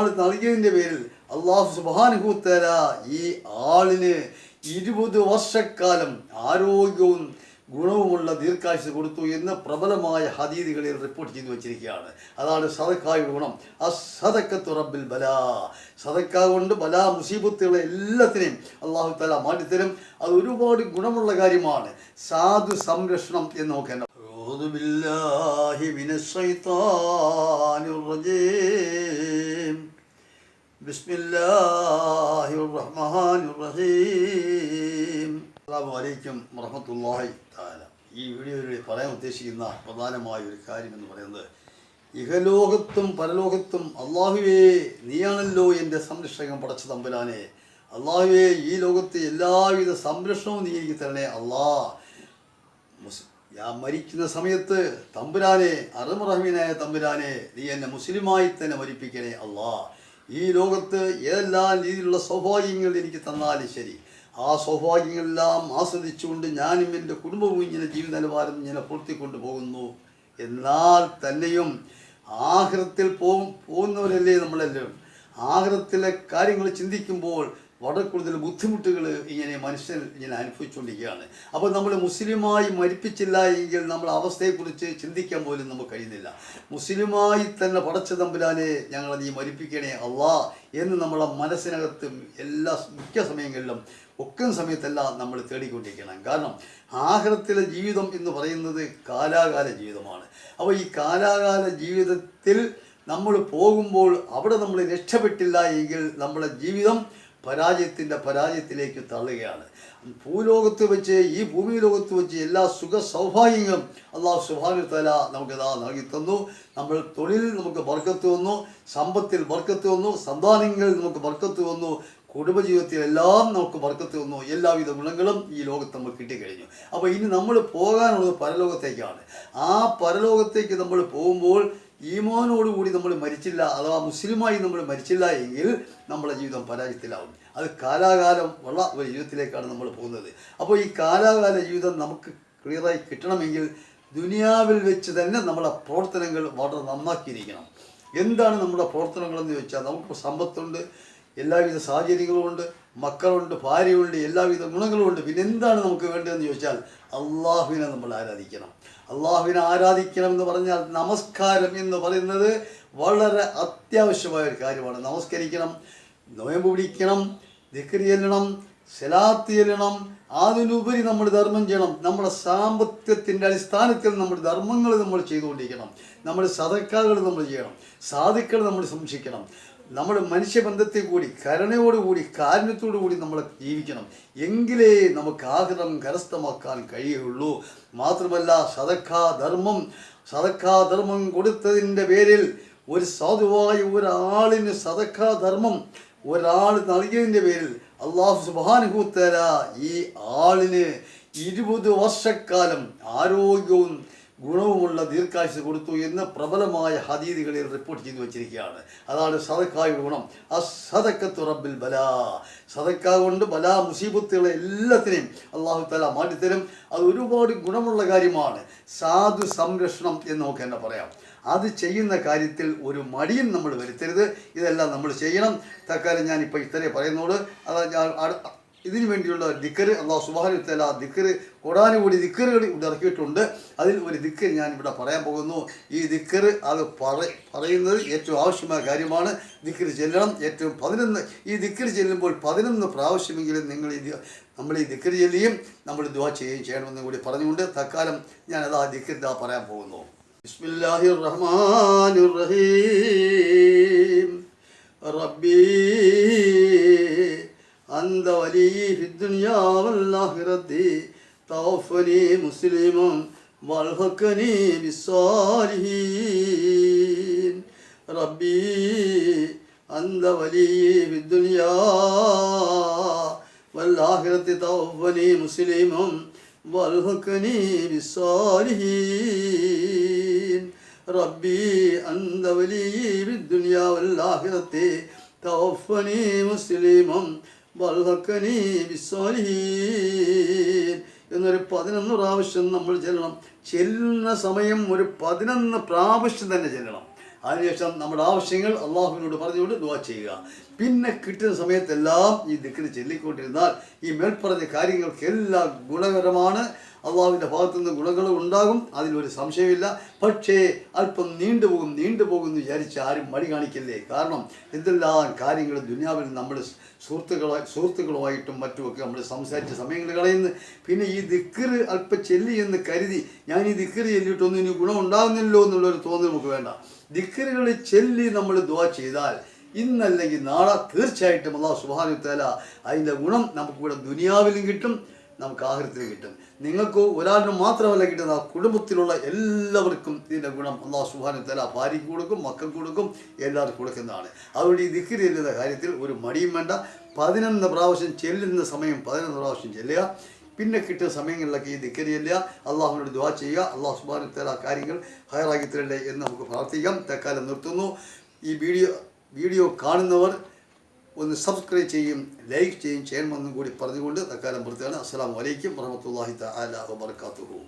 ഒരാൾ നൽകിയതിന്റെ പേരിൽ അള്ളാഹു സുബാനുഹൂത്തല ഈ ആളിന് ഇരുപത് വർഷക്കാലം ആരോഗ്യവും ഗുണവുമുള്ള ദീർഘായുസ് കൊടുത്തു എന്ന് പ്രബലമായ ഹദീദികളിൽ റിപ്പോർട്ട് ചെയ്തു വച്ചിരിക്കുകയാണ്. അതാണ് സദക്കായുടെ ഗുണം. അസദക്കത്തു റബ്ബിൽ ബലാ. സദക്ക കൊണ്ട് ബലാ മുസീബത്തുകളെ എല്ലാത്തിനെയും അള്ളാഹു തല മാറ്റിത്തരും. അത് ഒരുപാട് ഗുണമുള്ള കാര്യമാണ്. സാധു സംരക്ഷണം എന്ന് നോക്കേണ്ട أعوذ بالله من الشيطان الرجيم بسم الله الرحمن الرحيم അസ്സാം വലൈക്കും വറഹമത്തല്ലാഹി താല ഈ വീഡിയോയിൽ പറയാൻ ഉദ്ദേശിക്കുന്ന പ്രധാനമായ ഒരു കാര്യം എന്ന് പറയുന്നത് ഇഹലോകത്തും പരലോകത്തും അള്ളാഹുവേ നീയാണല്ലോ എൻ്റെ സംരക്ഷകൻ പടച്ച തമ്പുരാനെ അള്ളാഹുവേ ഈ ലോകത്ത് എല്ലാവിധ സംരക്ഷണവും നീ എനിക്ക് തരണേ അള്ളാ മുസ് ഞാൻ മരിക്കുന്ന സമയത്ത് തമ്പുരാനെ അറുമുറഹീനായ തമ്പുരാനെ നീ എന്നെ മുസ്ലിമായി തന്നെ മരിപ്പിക്കണേ അള്ളാ. ഈ ലോകത്ത് ഏതെല്ലാം രീതിയിലുള്ള സൗഭാഗ്യങ്ങൾ എനിക്ക് തന്നാലും ശരി. ആ സൗഭാഗ്യങ്ങളെല്ലാം ആസ്വദിച്ചുകൊണ്ട് ഞാനും എന്റെ കുടുംബവും ഇങ്ങനെ ജീവിത നിലവാരം ഇങ്ങനെ പൂർത്തിക്കൊണ്ട് പോകുന്നു. എന്നാൽ തന്നെയും ആഹൃത്തിൽ പോകും പോകുന്നവരല്ലേ നമ്മളെല്ലാം ആഹൃത്തിലെ കാര്യങ്ങൾ ചിന്തിക്കുമ്പോൾ വളരെ കൂടുതൽ ബുദ്ധിമുട്ടുകൾ ഇങ്ങനെ മനുഷ്യൻ ഇങ്ങനെ അനുഭവിച്ചുകൊണ്ടിരിക്കുകയാണ്. അപ്പോൾ നമ്മൾ മുസ്ലിമായി മരിപ്പിച്ചില്ല എങ്കിൽ നമ്മൾ അവസ്ഥയെക്കുറിച്ച് ചിന്തിക്കാൻ പോലും നമുക്ക് കഴിയുന്നില്ല. മുസ്ലിമായി തന്നെ പടച്ച തമ്പുരാനെ ഞങ്ങൾ നീ മരിപ്പിക്കണേ അള്ളാ എന്ന് നമ്മളെ മനസ്സിനകത്തും എല്ലാ മിക്ക സമയങ്ങളിലും ഒക്കെ സമയത്തെല്ലാം നമ്മൾ തേടിക്കൊണ്ടിരിക്കണം. കാരണം ആഹ്ലത്തിലെ ജീവിതം എന്ന് പറയുന്നത് കാലാകാല ജീവിതമാണ്. അപ്പോൾ ഈ കാലാകാല ജീവിതത്തിൽ നമ്മൾ പോകുമ്പോൾ അവിടെ നമ്മൾ രക്ഷപ്പെട്ടില്ല എങ്കിൽ നമ്മുടെ ജീവിതം പരാജയത്തിന്റെ പരാജയത്തിലേക്ക് തള്ളുകയാണ്. ഭൂലോകത്ത് വെച്ച് ഈ ഭൂമി ലോകത്ത് വെച്ച് എല്ലാ സുഖ സൗഭാഗ്യങ്ങളും അള്ളാഹു സുബാനു തല നമുക്കിതാ നൽകി തന്നു. നമ്മൾ തൊഴിലിൽ നമുക്ക് വർക്കത്ത് വന്നു സമ്പത്തിൽ വർക്കത്ത് വന്നു സന്താനങ്ങളിൽ നമുക്ക് വർക്കത്ത് വന്നു കുടുംബജീവിതത്തിലെല്ലാം നമുക്ക് വർക്കത്ത് വന്നു എല്ലാവിധ ഗുണങ്ങളും ഈ ലോകത്ത് നമുക്ക് കിട്ടിക്കഴിഞ്ഞു. അപ്പോൾ ഇനി നമ്മൾ പോകാനുള്ളത് പരലോകത്തേക്കാണ്. ആ പരലോകത്തേക്ക് നമ്മൾ പോകുമ്പോൾ ഈമോനോടുകൂടി നമ്മൾ മരിച്ചില്ല അഥവാ മുസ്ലിമായി നമ്മൾ മരിച്ചില്ല എങ്കിൽ നമ്മുടെ ജീവിതം പരാജയത്തിലാവും അത് കാലാകാലം ഉള്ള ഒരു ജീവിതത്തിലേക്കാണ് നമ്മൾ പോകുന്നത്. അപ്പോൾ ഈ കാലാകാല ജീവിതം നമുക്ക് ക്ലിയറായി കിട്ടണമെങ്കിൽ ദുനിയാവിൽ വെച്ച് തന്നെ നമ്മുടെ പ്രവർത്തനങ്ങൾ വളരെ നന്നാക്കിയിരിക്കണം. എന്താണ് നമ്മുടെ പ്രവർത്തനങ്ങളെന്ന് ചോദിച്ചാൽ നമുക്ക് സമ്പത്തുണ്ട് എല്ലാവിധ സാഹചര്യങ്ങളുമുണ്ട് മക്കളുണ്ട് ഭാര്യയുണ്ട് എല്ലാവിധ ഗുണങ്ങളുമുണ്ട്. പിന്നെ എന്താണ് നമുക്ക് വേണ്ടതെന്ന് ചോദിച്ചാൽ അള്ളാഹുവിനെ നമ്മൾ ആരാധിക്കണം. അള്ളാഹുവിനെ ആരാധിക്കണം എന്ന് പറഞ്ഞാൽ നമസ്കാരം എന്ന് പറയുന്നത് വളരെ അത്യാവശ്യമായ ഒരു കാര്യമാണ്. നമസ്കരിക്കണം നോയമ്പ് പിടിക്കണം ദിക്രി ചെല്ലണം സെലാത്ത് ചെല്ലണം അതിനുപരി നമ്മൾ ധർമ്മം ചെയ്യണം. നമ്മുടെ സാമ്പത്തികത്തിന്റെ അടിസ്ഥാനത്തിൽ നമ്മുടെ ധർമ്മങ്ങൾ നമ്മൾ ചെയ്തുകൊണ്ടിരിക്കണം. നമ്മുടെ സതക്കാകൾ നമ്മൾ ചെയ്യണം. സാധുക്കൾ നമ്മൾ സംരക്ഷിക്കണം. നമ്മൾ മനുഷ്യബന്ധത്തെ കൂടി കരുണയോടുകൂടി കാരുണ്യത്തോടു കൂടി നമ്മൾ ജീവിക്കണം. എങ്കിലേ നമുക്ക് ആഗ്രഹം കരസ്ഥമാക്കാൻ കഴിയുള്ളൂ. മാത്രമല്ല സദക്കാ ധർമ്മം കൊടുത്തതിന്റെ പേരിൽ ഒരു സാധുവായ ഒരാളിന് സദക്കാ ധർമ്മം ഒരാൾ നൽകിയതിന്റെ പേരിൽ അള്ളാഹു സുബാനുഭൂത്തര ഈ ആളിന് ഇരുപത് വർഷക്കാലം ആരോഗ്യവും ഗുണവുമുള്ള ദീർഘായുസ് കൊടുത്തു എന്ന് പ്രബലമായ ഹദീദികളിൽ റിപ്പോർട്ട് ചെയ്തു വച്ചിരിക്കുകയാണ്. അതാണ് സദക്കായുടെ ഗുണം. അസദക്കത്തു റബ്ബിൽ ബലാ. സദക്ക കൊണ്ട് ബലാ മുസീബത്തുകളെ എല്ലാത്തിനെയും അള്ളാഹു തല മാറ്റിത്തരും. അത് ഒരുപാട് ഗുണമുള്ള കാര്യമാണ്. സാധു സംരക്ഷണം എന്ന് നമുക്ക് തന്നെ പറയാം. അത് ചെയ്യുന്ന കാര്യത്തിൽ ഒരു മടിയും നമ്മൾ വരുത്തരുത്. ഇതെല്ലാം നമ്മൾ ചെയ്യണം. തൽക്കാലം ഞാൻ ഇപ്പോൾ പറയുന്നുള്ളൂ. അതാ ഞാൻ ഇതിനു വേണ്ടിയുള്ള ദിക്കറ് അള്ളാഹു സുബാനുത്തല ദിക്കറ് കൂടി ദിക്കറുകൾ ഇവിടെ ഇറക്കിയിട്ടുണ്ട്. അതിൽ ഒരു ദിക്കർ ഞാൻ ഇവിടെ പറയാൻ പോകുന്നു. ഈ ദിക്കറ് അത് പറ പറയുന്നത് ഏറ്റവും ആവശ്യമായ കാര്യമാണ്. ദിക്കർ ചെല്ലണം. ഏറ്റവും പതിനൊന്ന് ഈ ദിക്കർ ചെല്ലുമ്പോൾ പതിനൊന്ന് പ്രാവശ്യമെങ്കിലും നിങ്ങൾ ഈ നമ്മൾ ഈ ദിക്കർ ചെല്ലുകയും നമ്മൾ ദുവാ ചെയ്യുകയും ചെയ്യണമെന്ന് കൂടി പറഞ്ഞുകൊണ്ട് തൽക്കാലം ഞാൻ അത് ആ ദിക്കർ ഇതാ പറയാൻ പോകുന്നു. ബിസ്മില്ലാഹിർ റഹീം. റബ്ബി أنت ولي في الدنيا والآخرة توفني مسلما والحقني بالصالحين ربي أنت ولي في الدنيا والآخرة توفني مسلما والحقني بالصالحين ربي أنت ولي في الدنيا والآخرة توفني مسلما ബൽഹക്കനി ബിസ്വാലിഹീൻ എന്നൊരു പതിനൊന്ന് പ്രാവശ്യം നമ്മൾ ചെല്ലണം. ചെല്ലുന്ന സമയം ഒരു പതിനൊന്ന് പ്രാവശ്യം തന്നെ ചെല്ലണം. അതിനുശേഷം നമ്മുടെ ആവശ്യങ്ങൾ അള്ളാഹുവിനോട് പറഞ്ഞുകൊണ്ട് ദുവാ ചെയ്യുക. പിന്നെ കിട്ടുന്ന സമയത്തെല്ലാം ഈ ദിക്കിന് ചെല്ലിക്കൊണ്ടിരുന്നാൽ ഈ മേൽപ്പറഞ്ഞ കാര്യങ്ങൾക്ക് എല്ലാം ഗുണകരമാണ്. അള്ളാഹുവിന്റെ ഭാഗത്തു നിന്ന് ഗുണങ്ങളും ഉണ്ടാകും അതിലൊരു സംശയമില്ല പക്ഷേ അല്പം നീണ്ടുപോകും നീണ്ടുപോകും എന്ന് വിചാരിച്ച് ആരും മടി കാണിക്കല്ലേ? കാരണം എന്തെല്ലാം കാര്യങ്ങൾ ദുനിയാവിൽ നമ്മൾ സുഹൃത്തുക്കളായി സുഹൃത്തുക്കളുമായിട്ടും മറ്റുമൊക്കെ നമ്മൾ സംസാരിച്ച സമയങ്ങൾ കളയുന്നു. പിന്നെ ഈ ദിക്കറ് അല്പം ചെല്ലി എന്ന് കരുതി ഞാൻ ഈ ദിക്കറ് ചെല്ലിയിട്ടൊന്നും ഇനി ഗുണം ഉണ്ടാകുന്നില്ലല്ലോ എന്നുള്ളൊരു തോന്നൽ നമുക്ക് വേണ്ട. ദിക്കറുകൾ ചെല്ലി നമ്മൾ ദുവാ ചെയ്താൽ ഇന്നല്ലെങ്കിൽ നാളെ തീർച്ചയായിട്ടും അള്ളാഹു സുബാനു അതിന്റെ ഗുണം നമുക്കിവിടെ ദുനിയാവിലും കിട്ടും. നമുക്ക് ആഹൃത്തിലും കിട്ടും. നിങ്ങൾക്ക് ഒരാളിന് മാത്രമല്ല കിട്ടുന്ന കുടുംബത്തിലുള്ള എല്ലാവർക്കും ഇതിന്റെ ഗുണം അള്ളാഹു സുബാനു തല ഭാര്യയ്ക്ക് കൊടുക്കും മക്കൾക്ക് കൊടുക്കും എല്ലാവർക്കും കൊടുക്കുന്നതാണ്. അതുകൊണ്ട് ഈ ദിക്കിരി ചെല്ലുന്ന കാര്യത്തിൽ ഒരു മടിയും വേണ്ട. പതിനൊന്ന് പ്രാവശ്യം ചെല്ലുന്ന സമയം പതിനൊന്ന് പ്രാവശ്യം ചെല്ലുക. പിന്നെ കിട്ടുന്ന സമയങ്ങളിലൊക്കെ ഈ ദിക്കരി ചെല്ലുക. അള്ളാഹുവിനോട് ദുവാ ചെയ്യുക. അള്ളാഹു സുബാനു തല കാര്യങ്ങൾ ഹയറാക്കി തരണ്ടേ എന്ന് നമുക്ക് പ്രാർത്ഥിക്കാം. തൽക്കാലം നിർത്തുന്നു. ഈ വീഡിയോ വീഡിയോ കാണുന്നവർ ഒന്ന് സബ്സ്ക്രൈബ് ചെയ്യും ലൈക്ക് ചെയ്യും ചെയ്യണമെന്നും കൂടി പറഞ്ഞുകൊണ്ട് തക്കാലം നിർത്തുകയാണ്. അസ്സാം വലൈക്കും വറഹമത്തല്ലാഹി തആല വബർക്കാത്തുഹു